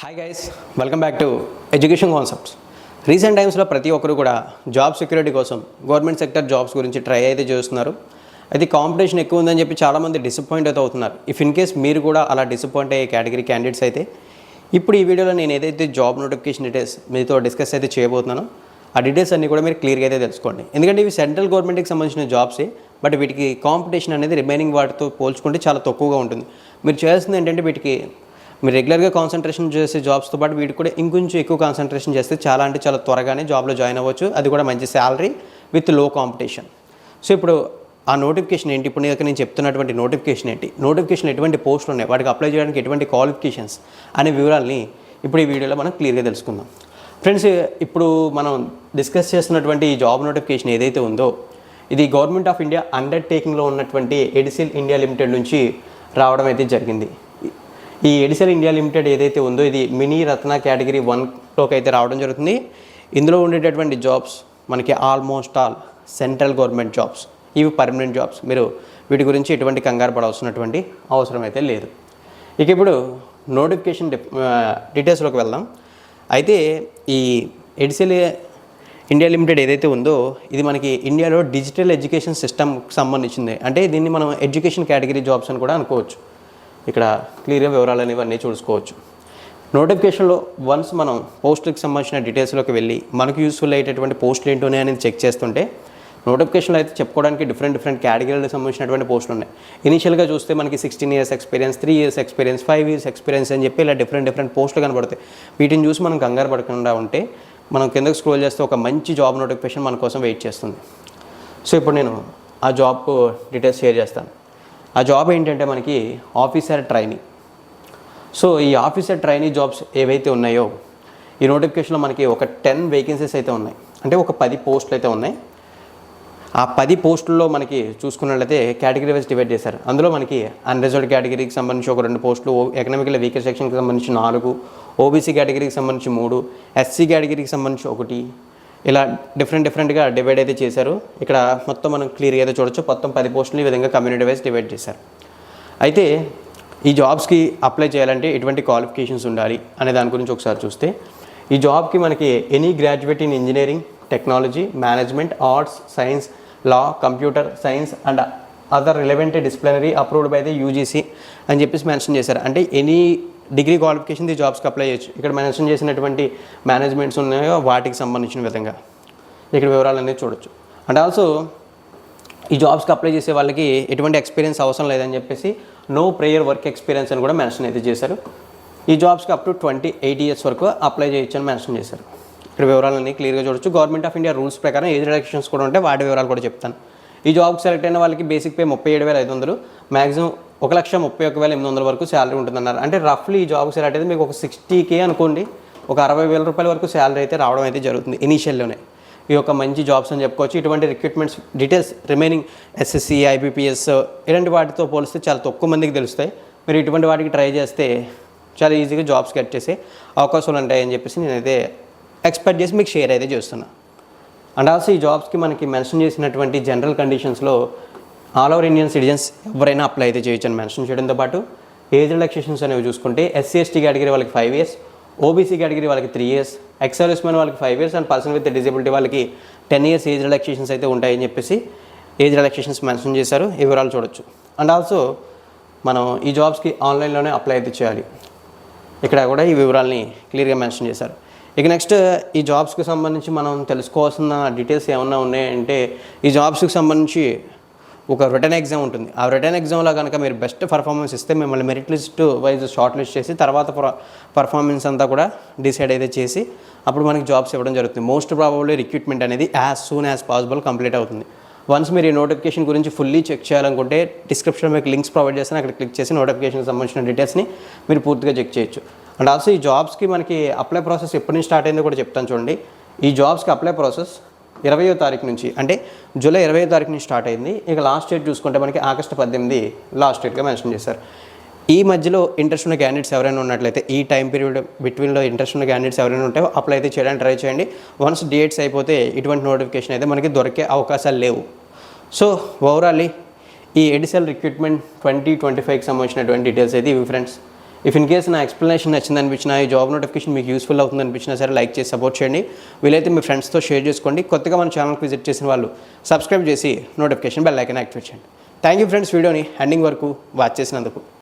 Hi guys welcome back to education concepts recent టైమ్స్లో ప్రతి ఒక్కరు కూడా జాబ్ సెక్యూరిటీ కోసం గవర్నమెంట్ సెక్టర్ జాబ్స్ గురించి ట్రై అయితే చేస్తున్నారు. అయితే కాంపిటీషన్ ఎక్కువ ఉందని చెప్పి చాలామంది డిసప్పాయింట్ అయితే అవుతున్నారు. ఇఫ్ ఇన్ కేస్ మీరు కూడా అలా డిసప్పాయింట్ అయ్యే కేటగిరీ క్యాండిడేట్స్ అయితే ఇప్పుడు ఈ వీడియోలో నేను ఏదైతే జాబ్ నోటిఫికేషన్ డీటెయిల్స్ మీతో డిస్కస్ అయితే చేయబోతున్నానో ఆ డీటెయిల్స్ అన్నీ కూడా మీరు క్లియర్గా అయితే తెలుసుకోండి. ఎందుకంటే ఇవి సెంట్రల్ గవర్నమెంట్కి సంబంధించిన జాబ్సే బట్ వీటికి కాంపిటీషన్ అనేది రిమైనింగ్ వాటితో పోల్చుకుంటే చాలా తక్కువగా ఉంటుంది. మీరు చేయాల్సింది ఏంటంటే వీటికి మీరు రెగ్యులర్గా కాన్సన్ట్రేషన్ చేసే జాబ్స్తో పాటు వీటికి కూడా ఇంకొంచెం ఎక్కువ కాన్సన్ట్రేషన్ చేస్తే చాలా అంటే చాలా త్వరగానే జాబ్లో జాయిన్ అవ్వచ్చు. అది కూడా మంచి శాలరీ విత్లో కాంపిటీషన్ సో ఇప్పుడు ఆ నోటిఫికేషన్ ఏంటి? ఇప్పుడు నేను నేను చెప్తున్నటువంటి నోటిఫికేషన్ ఏంటి? నోటిఫికేషన్ ఎటువంటి పోస్టులు ఉన్నాయి? వాటికి అప్లై చేయడానికి ఎటువంటి క్వాలిఫికేషన్స్ అనే వివరాలని ఇప్పుడు ఈ వీడియోలో మనం క్లియర్గా తెలుసుకుందాం. ఫ్రెండ్స్ ఇప్పుడు మనం డిస్కస్ చేస్తున్నటువంటి ఈ జాబ్ నోటిఫికేషన్ ఏదైతే ఉందో ఇది గవర్నమెంట్ ఆఫ్ ఇండియా అండర్టేకింగ్లో ఉన్నటువంటి ఎడిసిల్ ఇండియా లిమిటెడ్ నుంచి రావడం అయితే జరిగింది. ఈ ఎడిసెల్ ఇండియా లిమిటెడ్ ఏదైతే ఉందో ఇది మినీ రత్న కేటగిరీ వన్లోకి అయితే రావడం జరుగుతుంది. ఇందులో ఉండేటటువంటి జాబ్స్ మనకి almost all central government jobs ఇవి పర్మనెంట్ జాబ్స్. మీరు వీటి గురించి ఎటువంటి కంగారు పడవలసినటువంటి అవసరం అయితే లేదు. ఇక ఇప్పుడు నోటిఫికేషన్ డీటెయిల్స్లోకి వెళ్దాం. అయితే ఈ ఎడిసెల్ ఇండియా లిమిటెడ్ ఏదైతే ఉందో ఇది మనకి ఇండియాలో డిజిటల్ ఎడ్యుకేషన్ సిస్టమ్కి సంబంధించింది. అంటే దీన్ని మనం ఎడ్యుకేషన్ కేటగిరీ జాబ్స్ అని కూడా అనుకోవచ్చు. ఇక్కడ క్లియర్గా వివరాలు అనేవి అన్నీ చూసుకోవచ్చు నోటిఫికేషన్లో వన్స్ మనం పోస్టులకు సంబంధించిన డీటెయిల్స్లోకి వెళ్ళి మనకు యూస్ఫుల్ అయ్యేటటువంటి పోస్టులు ఏంటోనే అనేది చెక్ చేస్తుంటే నోటిఫికేషన్లో అయితే చెప్పుకోవడానికి డిఫరెంట్ డిఫరెంట్ కేటగిరీలకు సంబంధించినటువంటి పోస్టులు ఉన్నాయి. ఇనిషియల్గా చూస్తే మనకి sixteen years experience three years experience five years experience అని చెప్పి ఇలా డిఫరెంట్ డిఫరెంట్ పోస్టులు కనబడతాయి. వీటిని చూసి మనం కంగారు పడకుండా ఉంటే మనం కిందకు స్క్రోల్ చేస్తే ఒక మంచి జాబ్ నోటిఫికేషన్ మన కోసం వెయిట్ చేస్తుంది. సో ఇప్పుడు నేను ఆ జాబ్ డీటెయిల్స్ షేర్ చేస్తాను. ఆ జాబ్ ఏంటంటే మనకి ఆఫీసర్ ట్రైనింగ్. సో ఈ ఆఫీసర్ ట్రైనీ జాబ్స్ ఏవైతే ఉన్నాయో ఈ నోటిఫికేషన్లో మనకి ఒక టెన్ వేకెన్సీస్ అయితే ఉన్నాయి. అంటే ఒక పది పోస్టులు అయితే ఉన్నాయి. ఆ పది పోస్టుల్లో మనకి చూసుకున్నట్లయితే కేటగిరీ వైజ్ డివైడ్ చేశారు. అందులో మనకి అన్రిజర్వ్డ్ కేటగిరీకి సంబంధించి ఒక రెండు పోస్టులు ఎకనామికల్ వీకర్ సెక్షన్కి సంబంధించి నాలుగు ఓబీసీ కేటగిరీకి సంబంధించి మూడు ఎస్సీ కేటగిరీకి సంబంధించి ఒకటి ఇలా డిఫరెంట్ డిఫరెంట్గా డివైడ్ అయితే చేశారు. ఇక్కడ మొత్తం మనం క్లియర్గా అయితే చూడొచ్చు. మొత్తం పది పోస్టులు ఈ విధంగా కమ్యూనిటీ వైజ్ డివైడ్ చేశారు. అయితే ఈ జాబ్స్కి అప్లై చేయాలంటే ఎటువంటి క్వాలిఫికేషన్స్ ఉండాలి అనే దాని గురించి ఒకసారి చూస్తే ఈ జాబ్కి మనకి any graduate in engineering technology management arts science law computer science and other relevant disciplinary approved by the UGC అని చెప్పేసి మెన్షన్ చేశారు. అంటే ఎనీ డిగ్రీ క్వాలిఫికేషన్ ఈ జాబ్స్కి అప్లై చేయొచ్చు. ఇక్కడ మెన్షన్ చేసినటువంటి మేనేజ్మెంట్స్ ఉన్నాయో వాటికి సంబంధించిన విధంగా. ఇక్కడ వివరాలు అనేది చూడొచ్చు. అండ్ ఆల్సో ఈ జాబ్స్కి అప్లై చేసే వాళ్ళకి ఎటువంటి ఎక్స్పీరియన్స్ అవసరం లేదని చెప్పేసి నో ప్రేయర్ వర్క్ ఎక్స్పీరియన్స్ అని కూడా మెన్షన్ అయితే చేశారు. ఈ జాబ్స్కి up to twenty eight years వరకు అప్లై చేయొచ్చు అని మెన్షన్ చేశారు. ఇక్కడ వివరాలన్నీ క్లియర్గా చూడొచ్చు. గవర్నమెంట్ ఆఫ్ ఇండియా రూల్స్ ప్రకారం ఏజ్ రిడక్షన్స్ కూడా ఉంటే వాటి వివరాలు కూడా చెప్తాను. ఈ జాబ్కి సెలెక్ట్ అయిన వాళ్ళకి బేసిక్ పే ముప్పై ఏడు వేల ఐదు వందలు. మ్యాక్సిమం ఒక లక్ష ముప్పై ఒక వేల ఎనిమిది వందల వరకు శాలరీ ఉంటుందన్నారు. అంటే రఫ్లీ ఈ జాబ్కి సెలెక్ట్ అయితే మీకు ఒక సిక్స్టీ కే అనుకోండి ఒక అరవై వేల రూపాయల వరకు శాలరీ అయితే రావడం అయితే జరుగుతుంది ఇనీషియల్లోనే. ఈ యొక్క మంచి జాబ్స్ అని చెప్పుకోవచ్చు. ఇటువంటి recruitments details remaining SSC IBPS ఇలాంటి వాటితో పోలిస్తే చాలా తక్కువ మందికి తెలుస్తాయి. మీరు ఇటువంటి వాటికి ట్రై చేస్తే చాలా ఈజీగా జాబ్స్ గెట్ చేసే అవకాశాలు ఉంటాయని చెప్పేసి నేనైతే ఎక్స్పెక్ట్ చేసి మీకు షేర్ అయితే చేస్తున్నాను అండ్ ఆల్సో ఈ జాబ్స్కి మనకి మెన్షన్ చేసినటువంటి జనరల్ కండిషన్స్లో ఆల్ ఓవర్ ఇండియన్ సిటిజన్స్ ఎవరైనా అప్లై అయితే చేయొచ్చు అని మెన్షన్ చేయడంతో పాటు ఏజ్ రిలాక్సేషన్స్ అనేవి చూసుకుంటే ఎస్సీ ఎస్టీ కేటగిరీ వాళ్ళకి ఫైవ్ ఇయర్స్ ఓబీసీ కేటగిరీ వాళ్ళకి three years ex service men వాళ్ళకి five years and person with disability వాళ్ళకి టెన్ ఇయర్స్ ఏజ్ రిలాక్సేషన్స్ అయితే ఉంటాయని చెప్పేసి ఏజ్ రిలాక్సేషన్స్ మెన్షన్ చేశారు. ఈ వివరాలు చూడొచ్చు. అండ్ ఆల్సో మనం ఈ జాబ్స్కి ఆన్లైన్లోనే అప్లై అయితే చేయాలి. ఇక్కడ కూడా ఈ వివరాల్ని క్లియర్గా మెన్షన్ చేశారు. ఇక నెక్స్ట్ ఈ జాబ్స్కి సంబంధించి మనం తెలుసుకోవాల్సిన డీటెయిల్స్ ఏమన్నా ఉన్నాయంటే ఈ జాబ్స్కి సంబంధించి ఒక రిటర్న్ ఎగ్జామ్ ఉంటుంది. ఆ రిటర్న్ ఎగ్జామ్లో కనుక మీరు బెస్ట్ పర్ఫార్మెన్స్ ఇస్తే మిమ్మల్ని merit list wise short list చేసి తర్వాత పర్ఫార్మెన్స్ అంతా కూడా డిసైడ్ అయితే చేసి అప్పుడు మనకి జాబ్స్ ఇవ్వడం జరుగుతుంది. మోస్ట్ ప్రాబబ్లీ రిక్రూట్మెంట్ అనేది as soon as possible complete అవుతుంది. వన్స్ మీరు ఈ నోటిఫికేషన్ గురించి ఫుల్లీ చెక్ చేయాలనుకుంటే డిస్క్రిప్షన్ మీకు లింక్స్ ప్రొవైడ్ చేస్తాను. అక్కడ క్లిక్ చేసి నోటిఫికేషన్కి సంబంధించిన డీటెయిల్స్ని మీరు పూర్తిగా చెక్ చేయొచ్చు. అండ్ ఆల్సో ఈ జాబ్స్కి మనకి అప్లై ప్రాసెస్ ఎప్పటి నుంచి స్టార్ట్ అయిందో కూడా చెప్తాను చూడండి. ఈ జాబ్స్కి అప్లై ప్రాసెస్ ఇరవయో తారీఖు నుంచి అంటే జూలై ఇరవయో తారీఖు నుంచి స్టార్ట్ అయింది. ఇక లాస్ట్ డేట్ చూసుకుంటే మనకి ఆగస్టు పద్దెనిమిది లాస్ట్ డేట్గా మెన్షన్ చేశారు. ఈ మధ్యలో ఇంట్రెస్ట్ ఉన్న క్యాండిడేట్స్ ఎవరైనా ఉన్నట్లయితే ఈ టైం పీరియడ్ బిట్వీన్లో ఇంట్రెస్ట్ ఉన్న క్యాండిడేట్స్ ఎవరైనా ఉంటే అప్లై అయితే చేయడానికి ట్రై చేయండి. వన్స్ డేట్స్ అయిపోతే ఇటువంటి నోటిఫికేషన్ అయితే మనకి దొరికే అవకాశాలు లేవు. సో ఓవరాల్లీ ఈ ఎడిసెల్ రిక్రూట్మెంట్ ట్వంటీ ట్వంటీ ఫైవ్కి సంబంధించినటువంటి డీటెయిల్స్ అయితే ఇవి ఫ్రెండ్స్. ఇఫ్ ఇన్ కేస్ నా ఎక్స్ప్లెనేషన్ నచ్చింది అనిపించినా ఈ జాబ్ నోటిఫికేషన్ మీకు యూస్ఫుల్ అవుతుంది అనిపించినా సరే లైక్ చేసి సపోర్ట్ చేయండి. వీలైతే మీ ఫ్రెండ్స్తో షేర్ చేసుకోండి. కొత్తగా మన ఛానల్కి విజిట్ చేసిన వాళ్ళు సబ్స్క్రైబ్ చేసి నోటిఫికేషన్ బెల్ ఐకన్ యాక్టివేట్ చేయండి. థ్యాంక్ యూ ఫ్రెండ్స్ వీడియోని ఎండింగ్ వరకు వాచ్ చేసినందుకు.